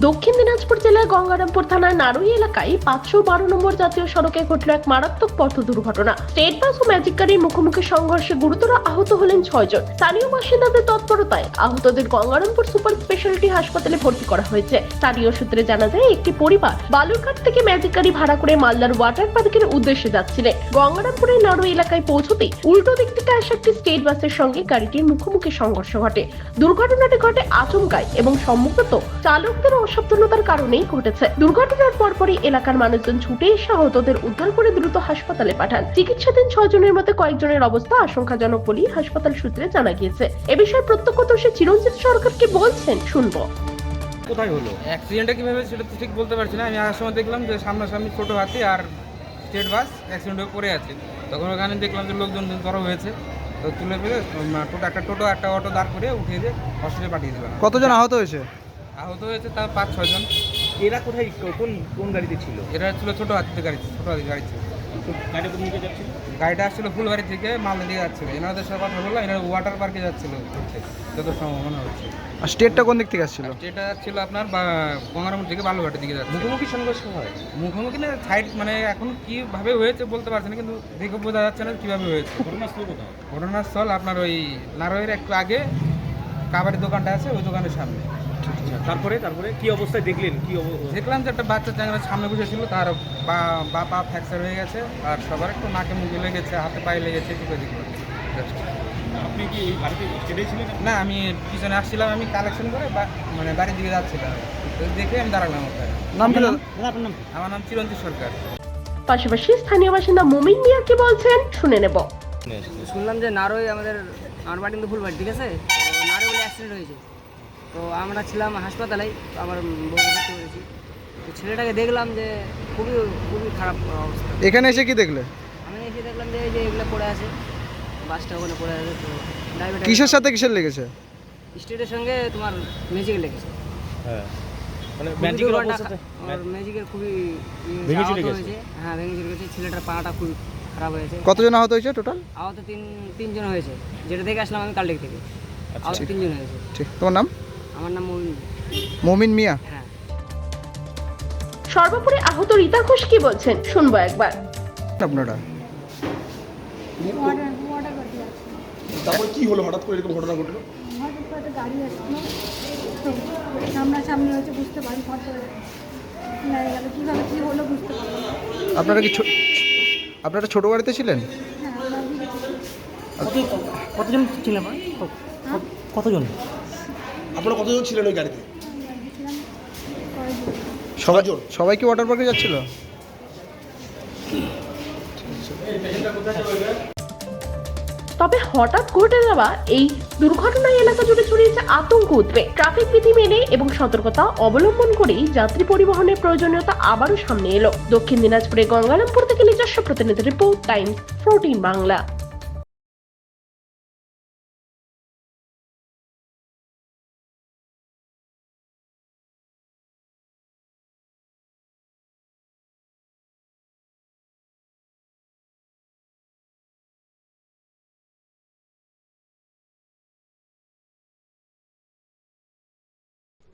দক্ষিণ দিনাজপুর জেলার গঙ্গারামপুর থানার নারুই এলাকায় পাঁচশো বারো নম্বর জাতীয় সড়কে ঘটল এক মারাত্মক পথ দুর্ঘটনা। স্টেট বাস ও ম্যাজিক গাড়ির মুখোমুখি সংঘর্ষে গুরুতর আহত হলেন ছয়জন। স্থানীয় বাসিন্দাদের তৎপরতায় আহতদের গঙ্গারামপুর সুপার স্পেশালিটি হাসপাতালে ভর্তি করা হয়েছে। স্থানীয় সূত্রে জানা যায়, একটি পরিবার বালুরঘাট থেকে ম্যাজিক গাড়ি ভাড়া করে মালদার ওয়াটার পার্কের উদ্দেশ্যে যাচ্ছিলেন। গঙ্গারামপুরের নারুই এলাকায় পৌঁছতেই উল্টো দিক থেকে আসা একটি স্টেট বাসের সঙ্গে গাড়িটির মুখোমুখি সংঘর্ষ ঘটে। দুর্ঘটনাটি ঘটে আচমকায় এবং সম্মুখত চালকদের অসাবধানতার কারণেই ঘটেছে। দুর্ঘটনার পরপরই এলাকার মানুষজন ছুটে এসে আহতদের উদ্ধার করে দ্রুত হাসপাতালে পাঠান। চিকিৎসাধীন ছয়জনের মধ্যে কয়েকজনের অবস্থা আশঙ্কাজনক বলেই হাসপাতাল সূত্রে জানা গিয়েছে। এ বিষয়ে প্রত্যক্ষদর্শী চিরঞ্জিত সরকার কি বলছেন শুনব। কোথায় হলো? অ্যাক্সিডেন্টটা কীভাবে সেটা তো ঠিক বলতে পারছি না। আমি আসার সময় দেখলাম যে সামনাসামনি ছোটো হাতি আর স্টেট বাস অ্যাক্সিডেন্ট হয়ে পড়ে আছে। তখন ওখানে দেখলাম যে লোকজন জড়ো হয়েছে। তো তুলে ফেলে টোটো একটা টোটো একটা অটো দাঁড় করে উঠিয়ে দিয়ে হসপিটালে পাঠিয়ে দিলাম কতজন আহত হয়েছে? আহত হয়েছে তার পাঁচ ছজন এরা কোথায় কোন কোন গাড়িতে ছিল? এরা ছিল ছোটো হাতিতে গাড়ি ছোটো হাতি গাড়ি ছিল। গাড়ি কোন দিকে যাচ্ছিল? গাড়িটা আসছিল ফুলবাড়ি থেকে মালদা দিয়ে যাচ্ছিল। এনাদের সাথে কথা বললাম এনারা ওয়াটার পার্কে যাচ্ছিল। ঘুরতে, যত সম্ভাবনা হচ্ছে। আর স্টেটটা কোন দিক থেকে আসছিল? যেটা যাচ্ছিল আপনার গঙ্গারামপুর থেকে বালুঘাটের দিকে যাচ্ছে মুখোমুখি সংঘর্ষ হয়? মুখোমুখি না সাইড মানে এখন কীভাবে হয়েছে বলতে পারছি না কিন্তু দেখে বোঝা যাচ্ছে না কীভাবে হয়েছে। ঘটনাস্থল কোথায়? ঘটনাস্থল আপনার ওই নারয়ের একটু আগে কাবাডির দোকানটা আছে ওই দোকানের সামনে। আচ্ছা তারপরে তারপরে কি অবস্থায় দেখলেন? কি দেখলাম যে একটা বাচ্চা চ্যাংরা সামনে বসেছিল তার বা বা পা ফ্র্যাকচার হয়ে গেছে আর সবার একটু নাকে মুখে লেগেছে হাতে পায়ে লেগেছে এটুকু দেখলাম আপনি কি এই গাড়িতে ছিলেন? না আমি পিছনে আসছিলাম আমি কালেকশন করে বা- মানে বাড়ির দিকে যাচ্ছিলাম। দেখে আমি দাঁড়ালাম ওখানে। নাম কি? নাম? আমার নাম চিরঞ্জিত সরকার। পাশাপাশি স্থানীয় বাসিন্দা মুমিন মিয়া কি বলছেন শুনে নেব। শুনলাম যে নারোই আমাদের আমার বাড়ি কিন্তু ফুলবাড়ি ঠিক আছে? নারোই বলে অ্যাক্সিডেন্ট হয়েছে। তো আমরা ছিলাম হাসপাতালে আমার ভর্তি করেছি তো ছেলেটাকে দেখলাম যে খুবই খুবই খারাপ অবস্থা। এখানে এসে কি দেখলে? আমি এসে দেখলাম যে এই যে এগুলো পড়ে আছে বাসটা ওখানে পড়ে আছে তো ড্রাইভার কিসের সাথে কিসের লেগেছে? স্টেটের সঙ্গে তোমার ম্যাজিক লেগেছে। হ্যাঁ। মানে খুবই ম্যাজিকের অবস্থাতে ম্যাজিকের খুবই ইয়ে ভেঙে চলে গেছে? হ্যাঁ ভেঙে চলে গেছে। ছেলেটার পাটা খুবই খারাপ হয়েছে। কতজন আহত হয়েছে টোটাল আহত তিন তিনজন হয়েছে। যেটা দেখে আসলাম আমি কালটেক থেকে। আচ্ছা। আহত তিনজন হয়েছে। ঠিক তোমার নাম? আমার নাম মমিন। মমিন মিয়া। হ্যাঁ। সর্বোপরি আহত রীতা ঘোষ কি বলছেন? শুনব একবার। আপনারা? তারপর কি হলো? হঠাৎ করে এরকম ঘটনা ঘটলো? হঠাৎ করে একটা গাড়ি আসলো সামনাসামনি হয়েছে বুঝতে পারি ফট গেল কীভাবে কী হলো বুঝতে পারলাম আপনারা কি আপনারা ছোট গাড়িতে ছিলেন? হ্যাঁ। কতজন ছিলেন কতজন? আপনারা কতজন ছিলেন ওই গাড়িতে? সবাই। সবাই কি ওয়াটার পার্কে যাচ্ছিল? তবে হঠাৎ ঘটে যাওয়া এই দুর্ঘটনায় এলাকা জুড়ে ছড়িয়েছে আতঙ্ক উদ্বেগ। ট্রাফিক বিধি মেনে এবং সতর্কতা অবলম্বন করেই যাত্রী পরিবহনের প্রয়োজনীয়তা আবারও সামনে এলো। দক্ষিণ দিনাজপুরে গঙ্গারামপুর থেকে নিজস্ব প্রতিনিধি রিপোর্ট টাইমস ফোরটিন বাংলা।